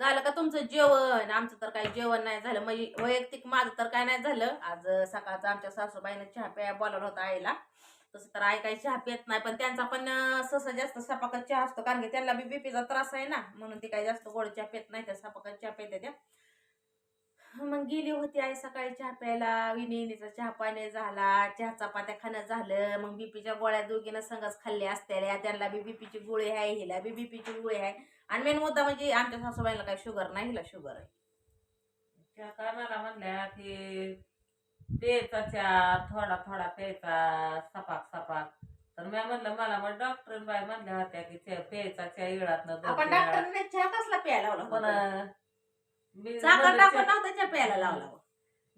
झालं का तुमचं जेवण? आमचं तर काही जेवण नाही झालं. म्हणजे वैयक्तिक माझं तर काय नाही झालं. आज सकाळचं आमच्या सासूबाईनं चहा प्या बोलावलं होतं आईला. तसं तर आई काही चहा पित नाही. पण त्यांचा पण अं, सहसा जास्त सपाकत चहा असतो. कारण की त्यांना बी बीपीचा त्रास आहे ना. म्हणून ती काही जास्त गोड चहा पित नाही. त्या सपाकत चहा पित्या त्या. मग गेली होती आई सकाळी चहा प्यायला. विनिनीचा चहा पाणी झाला. चहा चपात्या खाणं झालं. मग बीपीच्या गोळ्या दोघीनं संगच खाल्ल्या असत्या त्यांना बी बीपीची गोळी आहे हिला बी बीपीची गोळी आहे. आणि मेन मुद्दा म्हणजे आमच्या सासूबाईला काही शुगर नाही हिला शुगर आहे. त्या काय मला म्हणल्या की प्यायचा चहा थोडा थोडा प्यायचा सपाक सपाक. तर मी म्हणलं मला मग डॉक्टर बाई म्हणल्या होत्या की प्यायचा चहा इळात आपण डॉक्टरने चहा कसला प्यायला पण साखर टाकून नव्हता चहा प्यायला लावला.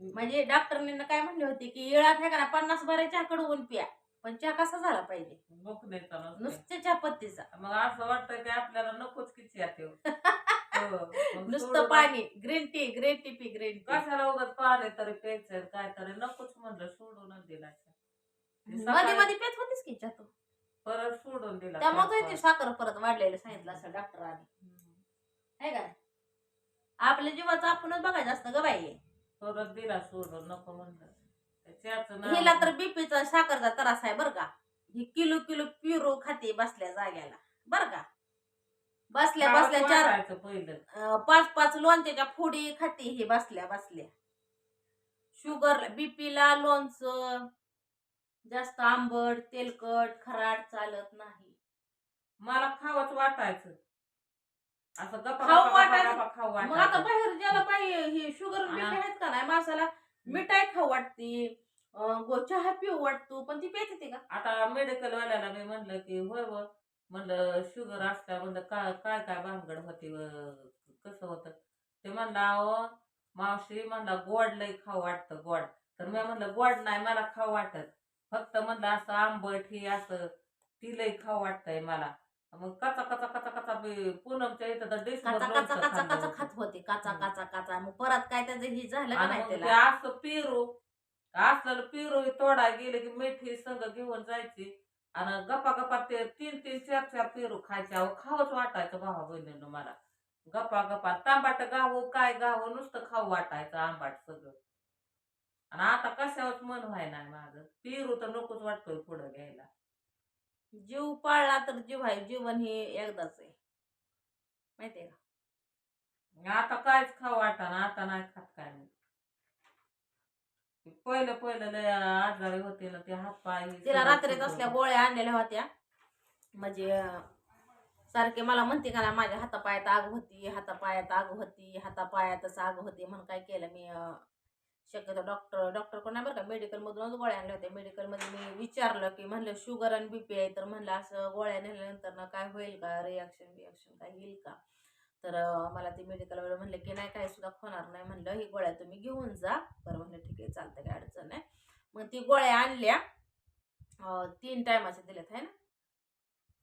म्हणजे डॉक्टरने काय म्हणले होते की का ना पन्नास बारा चहा कडवून प्या पण चहा कसा झाला पाहिजे नसते. नुसत्या चहा पत्तीचा मग असं वाटतं की आपल्याला नकोच की चहा ठेव हो. नुसतं सोडून- पाणी ग्रीन टी ग्रीन टी पी ग्रीन टी कशाला उगाच पाणी तरी प्यायचं काय तरी नकोच म्हणलं सोडूनच दिला मध्ये मध्ये पेत होतीस की चहा तू परत सोडून दिला त्यामुळे साखर परत वाढलेलं सांगितलं असं डॉक्टरांनी. आहे का? आपल्या जीवाचं आपणच बघायचं असतं ग बाई. दिला सोडून नको म्हणलं. हिला तर बीपीचा साखरचा त्रास आहे बर का. ही किलो किलो पिरो खाते बसल्या जाग्याला बर का. बसल्या बसल्या चार पहिलं. अं, पाच पाच लोणच्याच्या फोडी खाते ही बसल्या बसल्या. शुगर बीपीला लोणचं जास्त आंबट तेलकट खराट चालत नाही. मला खावंच वाटायचं. असं गप्पा खाऊ गप्पा वाटायचं. गप्पा गप्पा खाऊ मग आता वाटायचं. बाहेर ज्याला पाहिजे ही शुगर हा. आहेत का नाही माणसाला मिठाई खाऊ वाटते अं, गो- चहा पिऊ वाटतो पण ती प्यायची ते का? आता मेडिकल वाल्याला मी म्हणलं की होय व म्हणलं शुगर असल्या म्हणलं काय काय काय भानगड होती व कसं होतं? ते म्हणलं अहो मावशी म्हणला गोड लई खाऊ वाटतं गोड. तर मी म्हणलं गोड नाही मला खाऊ वाटत. फक्त म्हणलं असं आंबट ही असं ती लई खाऊ वाटतंय मला. मग कचा कचा कचा कचा बी- पूनमच्या इथं तर डिश काचा काचा काचा काचा खात होते. काचा हम्म. काचा काचा. मग परत काय त्याचं हे झालं का नाही त्याला? असं पिरू असलं पिरू तोडा गेले की मेथी संग घेऊन जायची. आणि गप्पा गप्पा ते तीन तीन चार चार पेरू खायचे. अहो खावंच वाटायचं भावा बहिणीनं मला. गप्पा गप्पा. तांबाट गावं काय गावं नुसतं खाऊ वाटायचं आंबाट सगळं. आणि आता कशावरच मन व्हाय नाही माझं. पेरू तर नकोच वाटतोय पुढं घ्यायला. जीव पाळला तर जीव आहे जीवन हे एकदाच आहे. माहितीये का? आता कायच खाऊ वाटाना आता नाही खात काय नाही पहिलं पहिलं लय आजारी होते ना ते हात पाय तिला रात्रीत असल्या गोळ्या आणलेल्या होत्या. म्हणजे अं, सारखे मला म्हणते का ना माझ्या हातापायात आग होती हातापायात आग होती हातापायातच आग होती म्हणून काय केलं मी अं, शक्यतो डॉक्टर डॉक्टर कोण नाही बरं का मेडिकलमधूनच गोळ्या आणल्या होत्या. मेडिकलमध्ये मी विचारलं की म्हणलं शुगर आणि बी पी आहे. तर म्हणलं असं गोळ्या नेल्यानंतर ना काय होईल का? रिॲक्शन बिॲक्शन काय येईल का? तर मला ते मेडिकलवाले म्हणले की नाही काही सुद्धा होणार नाही. म्हणलं ही गोळ्या तुम्ही घेऊन जा. बरं म्हणलं ठीक आहे चालतं काय अडचण नाही. मग ती गोळ्या आणल्या तीन टायमाच्या दिल्यात आहे ना?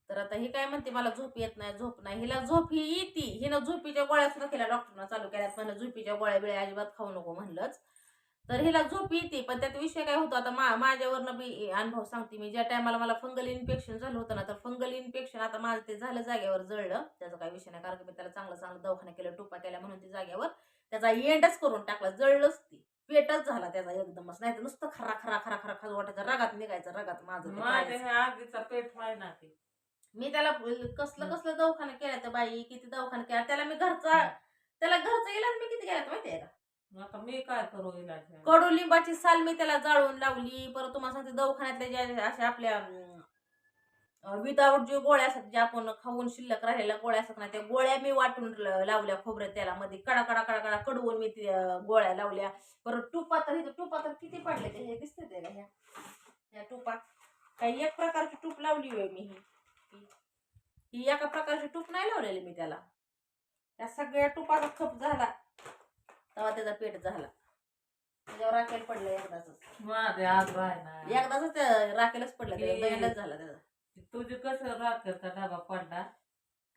तर आता ही काय म्हणते मला झोप येत नाही झोप नाही. हिला झोप ही येते. हिनं झोपीच्या गोळ्या सुद्धा केल्या डॉक्टरनं चालू केल्यात. म्हणलं झोपीच्या गोळ्या बिळ्या अजिबात खाऊ नको म्हणलंच. तर हिला झोप येते पण त्यात विषय काय होतो आता मा माझ्यावरनं बी अनुभव सांगते मी. ज्या टायमाला मला फंगल इन्फेक्शन झालं होतं ना तर फंगल इन्फेक्शन आता माझं ते झालं जागेवर जळलं. त्याचा काही विषय नाही कारण की मी त्याला चांगलं चांगलं दवाखाना केलं टोपा केल्या म्हणून ती जागेवर त्याचा एंडच करून टाकला जळलंच ती. पेटच झाला त्याचा एकदमच. नाही तर नुसतं खरा खरा खरा खरा खरा वाटायचं रगात निघायचं रगात माझं पेट ना ते. मी त्याला कसलं कसलं दवाखाना केला तर बाई किती दवाखाना केला? त्याला मी घरचा त्याला घरचा इलाज मी किती केला माहितीये का? आता मी काय करू इलाज? कडुलिंबाची साल मी त्याला जाळून लावली. परत तुम्हाला सांगते दवाखान्यातल्या ज्या अशा आपल्या विदाऊट जे गोळ्या असतात ज्या आपण खाऊन शिल्लक राहिलेल्या गोळ्या असतात ना त्या गोळ्या मी वाटून ल- लावल्या त्याला तेलामध्ये कडा कडा कडा कडा कडवून मी त्या गोळ्या लावल्या. परत टुपा तर हे टुपा तर किती पडले ते हे दिसते त्याला ह्या ह्या टुपा. काही एक प्रकारची टूप लावली होय मी ही. ही एका प्रकारची टूप नाही लावलेली मी त्याला. त्या सगळ्या टुपाचा खप झाला. तेव्हा त्याचा पेट झाला. त्याच्यावर राखेल पडलं एकदाच माझे आग राय ना एकदाच त्या राखेलच पडलं झाला त्याचा. तुझी कसं राखेचा डबा पडला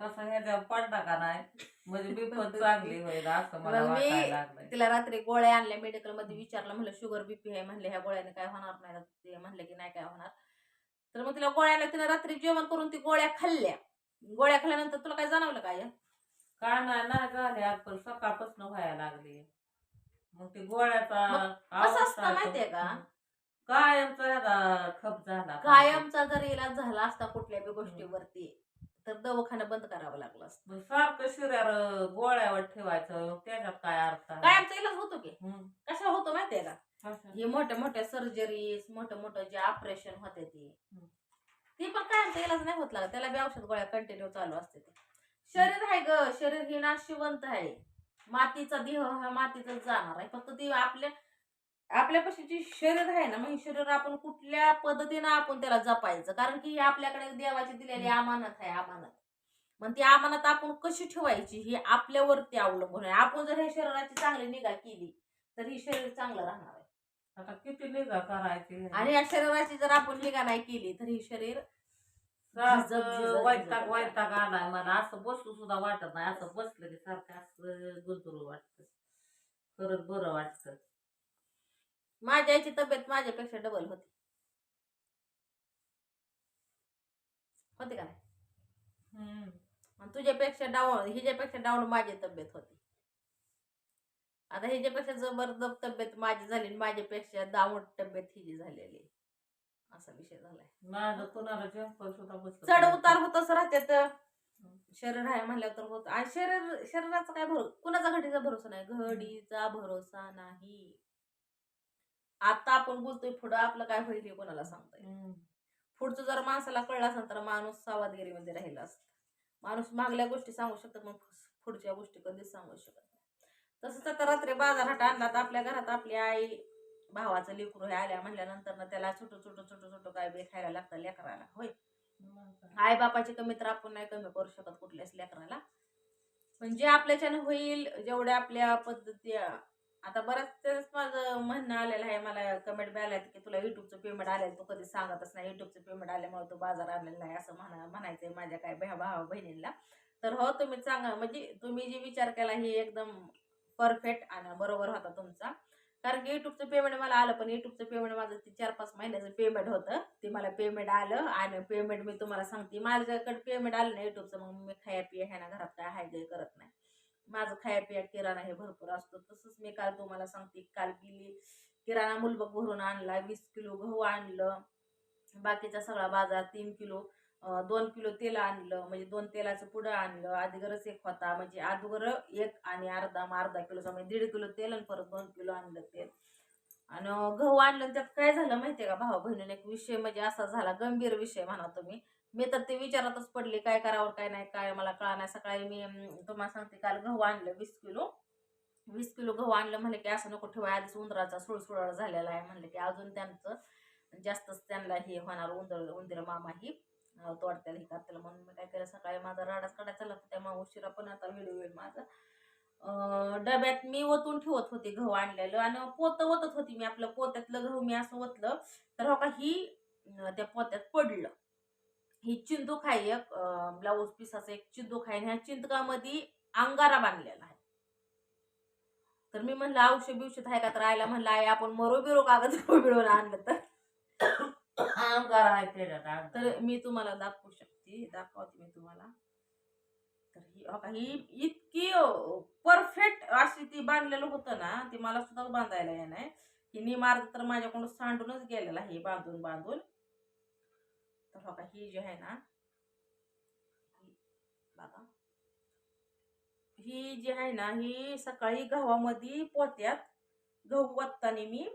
तसा ह्याच्या पडला का नाही? म्हणजे मी पण चांगली होईल असं मला मग मी- वाटायला लागलंय. तिला रात्री गोळ्या आणल्या मेडिकलमध्ये विचारलं म्हणलं शुगर बीपी आहे म्हणले ह्या गोळ्याने काय होणार नाही? ते म्हणले की नाही काय होणार. तर मग तिला गोळ्या आणल्या तिला रात्री जेवण करून ती गोळ्या खाल्ल्या. गोळ्या खाल्ल्यानंतर तुला काय जाणवलं काय काय नाही नाही झाले आज पण सकाळपासून व्हायला लागली मग ते गोळ्याचा आवाज कसं असतं. माहितीये का? कायमचा खप झाला कायमचा जर इलाज झाला असता कुठल्या बी गोष्टीवरती तर दवाखाना बंद करावं लागलं असतं मग सारखं शिऱ्यार गोळ्यावर ठेवायचं मग त्याच्यात काय अर्थ आहे? कायमचा इलाज होतो की हं. कशा होतो माहितीये का असं. हे मोठ्या मोठ्या सर्जरीज मोठं मोठं जे ऑपरेशन होते ते हम्म. ती पण कायमचा इलाज नाही होत लागत त्याला बी औषध गोळ्या कंटिन्यू चालू असते ते शरीर आहे ग. शरीर हे नाशिवंत आहे. मातीचा देह हा मातीतच जाणार आहे. फक्त ती आपल्या आपल्यापाशी जी शरीर आहे ना मग शरीर आपण कुठल्या पद्धतीनं आपण त्याला जपायचं? कारण की ही आपल्याकडे देवाची दिलेली अमानत आहे अमानत. मग ती अमानत आपण कशी ठेवायची? ही आपल्यावरती अवलंबून आहे. आपण जर ह्या शरीराची चांगली निगा केली तर ही शरीर चांगलं राहणार आहे. आता किती निगा करायची? आणि या शरीराची जर आपण निगा नाही केली तर ही शरीर सारखं झिजत- झिजत- वैताग झिजत वैताग आलाय मला. असं बसू सुद्धा वाटत नाही. असं बसलं की सारखं असं गुंतरू वाटत. खरंच बरं वाटतं. माझ्या आईची तब्येत माझ्यापेक्षा डबल होती. होती का नाही? तुझ्यापेक्षा डाऊन हिच्यापेक्षा डाऊन माझी तब्येत होती. आता हिच्यापेक्षा जबरदस्त तब्येत माझी झाली आणि माझ्यापेक्षा दावट तब्येत हिची झालेली. असा विषय झालाय. माझं कुणाला जंपर सुद्धा बसत चढ. उतार होतच राहते तर शरीर आहे म्हणल्यावर तर होत. आणि शरीर शरीराचा काय भरोसा कुणाचा घडीचा भरोसा नाही. घडीचा भरोसा नाही. आता आपण बोलतोय पुढं आपलं काय होईल हे कोणाला सांगता येईल हम्म. पुढचं जर माणसाला कळलं असेल तर माणूस सावधगिरीमध्ये राहिला असत. माणूस मागल्या गोष्टी सांगू शकतो मग पुढच्या गोष्टी कधीच सांगू शकत नाही. तसंच आता रात्री बाजारात आणला तर आपल्या घरात आपली आई भावाचं लेकरू हे आल्या म्हणल्यानंतर ना त्याला छोटं छोटं छोटं छोटं काय बी खायला लागतं लेकराला होय. आई बापाची कमी तर आपण नाही कमी करू शकत कुठल्याच लेकराला. पण जे आपल्याच्यानं होईल जेवढ्या आपल्या पद्धती आता बऱ्याच माझं म्हणणं आलेलं आहे मला कमेंट बी आल्या की तुला युट्यूबचं पेमेंट आलेलं तू कधी सांगतच नाही युट्यूबचं पेमेंट आल्यामुळे तू बाजार आणलेला नाही असं म्हणा म्हणायचंय माझ्या काय भावा भावा बहिणींना तर हो तुम्ही सांगा म्हणजे तुम्ही जे विचार केला हे एकदम परफेक्ट आणि बरोबर होता तुमचा. कारण की युट्यूबचं पेमेंट मला आलं पण युट्यूबचं पेमेंट माझं ते चार पाच महिन्याचं पेमेंट होतं. ते मला पेमेंट आलं आणि पेमेंट मी तुम्हाला सांगते माझ्याकडे पेमेंट आलं नाही युट्यूबचं मग मी खाया पिया ह्या ना घरात काय हाय काही करत नाही. माझं खाया पिया किराणा हे भरपूर असतो. तसंच मी काल तुम्हाला सांगते काल गेली किराणा मुलबक भरून आणला वीस किलो गहू आणलं बाकीचा सगळा बाजार तीन किलो दोन किलो तेल आणलं म्हणजे दोन तेलाचं पुडं आणलं अगोदरच एक होता म्हणजे अगोदर एक आणि अर्धा मग अर्धा किलोचा म्हणजे दीड किलो तेल आणि परत दोन किलो आणलं तेल. आणि गहू आणलं त्यात काय झालं माहितीये का भाऊ बहिणीने? एक विषय म्हणजे असा झाला गंभीर विषय म्हणा तुम्ही. मी तर ते विचारातच पडले काय करावं काय नाही काय मला कळा नाही. सकाळी मी तुम्हाला सांगते काल गहू आणलं वीस किलो. वीस किलो गहू आणलं म्हणलं की असं नको ठेवा आधीच उंदराचा सुळसुळ झालेला आहे म्हणलं की अजून त्यांचं जास्तच त्यांना हे होणार उंदर उंदीर मामा ही. तोडत्याला हे करत्याला. म्हणून मी काय केलं सकाळी माझा राडाच काढायचा लागतो त्यामुळे उशिरा पण आता व्हिडिओ येईल माझा. डब्यात मी ओतून ठेवत होते गहू आणलेलं आणि पोतं ओतत होती मी. आपलं पोत्यातलं गहू मी असं ओतलं तर हो का ही त्या पोत्यात पडलं. ही चिंदूक आहे एक ब्लाऊज पिसाचं एक चिंदूक आहे आणि ह्या चिंतकामध्ये अंगारा बांधलेला आहे. तर मी म्हणलं औषध बिवषध आहे का? तर आयला म्हणलं आहे आपण मरो बिरो कागद बिळून आणलं तर. काम करायचे तर मी तुम्हाला दाखवू शकते दाखवते मी तुम्हाला. तर ही हो का, ही इतकी परफेक्ट अशी ती बांधलेलं होतं ना ती मला सुद्धा बांधायला येणार. ही मी मार्ग तर माझ्याकडून सांडूनच गेलेला हे बांधून बांधून. तर हो का ही जी आहे ना ही बघा. ही जी आहे ना ही सकाळी गव्हामध्ये पोत्यात गहू वत्ताने मी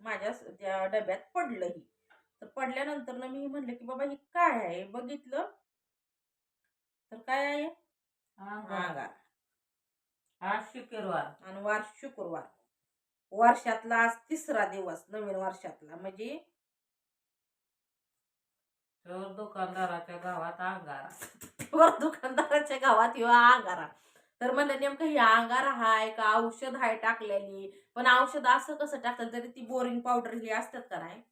माझ्या स- त्या डब्यात पडलं ही. तर पडल्यानंतर ना मी म्हणलं की बाबा ही काय आहे? बघितलं? तर काय आहे? आज शुक्रवार. आणि वार शुक्रवार. वर्षातला आज तिसरा दिवस नवीन वर्षातला. म्हणजे? दुकानदाराच्या गावात अंगारा. दुकानदाराच्या गावात ह्यो अंगारा. तर म्हणलं नेमकं ही अंगारा हाय का? औषध हाय टाकलेली. पण औषध असं कसं टाकलं तरी ती बोरिंग पावडर ही असतात का नाही?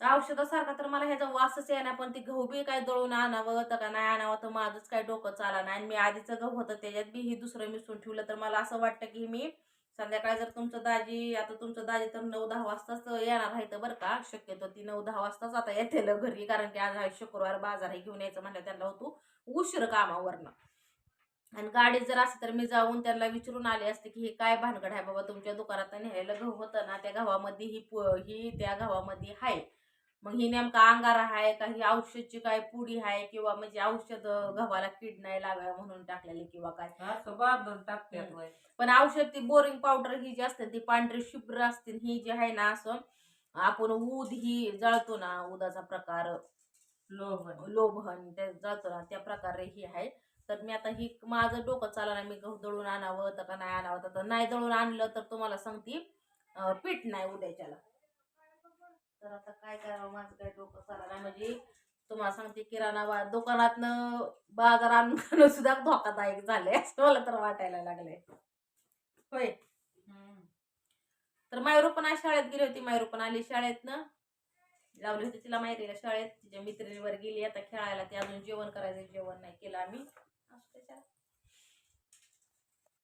औषधासारखा तर मला ह्याचा वासच येणार पण ती गहू बी काय दळून आणावं तर का नाही आणावं तर माझंच काय डोकं चाला नाही आणि मी आधीचं गहू होतं त्याच्यात बी हे दुसरं मिसळून ठेवलं तर मला असं वाटतं की मी संध्याकाळी जर तुमचं दाजी आता तुमचं दाजी तर नऊ दहा वाजताच येणार आहे तर बरं का शक्यतो ती नऊ दहा वाजताच आता येते घरी कारण की आज आहे शुक्रवार बाजार आहे घेऊन यायचं म्हणलं त्यांना होतो उशीर कामावरनं. आणि गाडीत जर असं तर मी जाऊन त्यांना विचारून आले असते की हे काय भानगड आहे बाबा तुमच्या दुकानात न्यायला गहू होतं ना त्या गव्हामध्ये ही पु- ही त्या गव्हामध्ये आहे. मग ही नेमका अंगारा आहे का? ही औषधची काय पुडी आहे किंवा म्हणजे औषध गव्हाला कीड नाही लागावं म्हणून टाकलेली किंवा काय? टाकतात पण औषध ती बोरिंग पावडर ही जी असते ती पांढरी शुभ्र असते ही जी आहे ना असं आपण ऊद ही जळतो ना उदाचा प्रकार. लोभन. लोभन ते जळतो ना त्या प्रकारे ही आहे. तर मी आता ही माझं डोकं चालला नाही मी गहू दळून आणावं तर का नाही आणावं तर नाही दळून आणलं तर तुम्हाला सांगते अं, पीठ नाही उद्याच्याला. तर आता काय करावं? माझं काय डोकं नाही. म्हणजे तुम्हाला सांगते किराणा बा दुकानातनं बाजार आणून खाणं सुद्धा धोकादायक झालंय असं मला तर वाटायला लागलंय. होय? हम्म. तर मायरू पण आज शाळेत गेली होती. मायरू पण आली शाळेतनं लावली होती तिला मायरीला शाळेत. तिच्या मैत्रिणीवर गेली. आता खेळायला ती अजून जेवण करायचं जेवण नाही केलं आम्ही.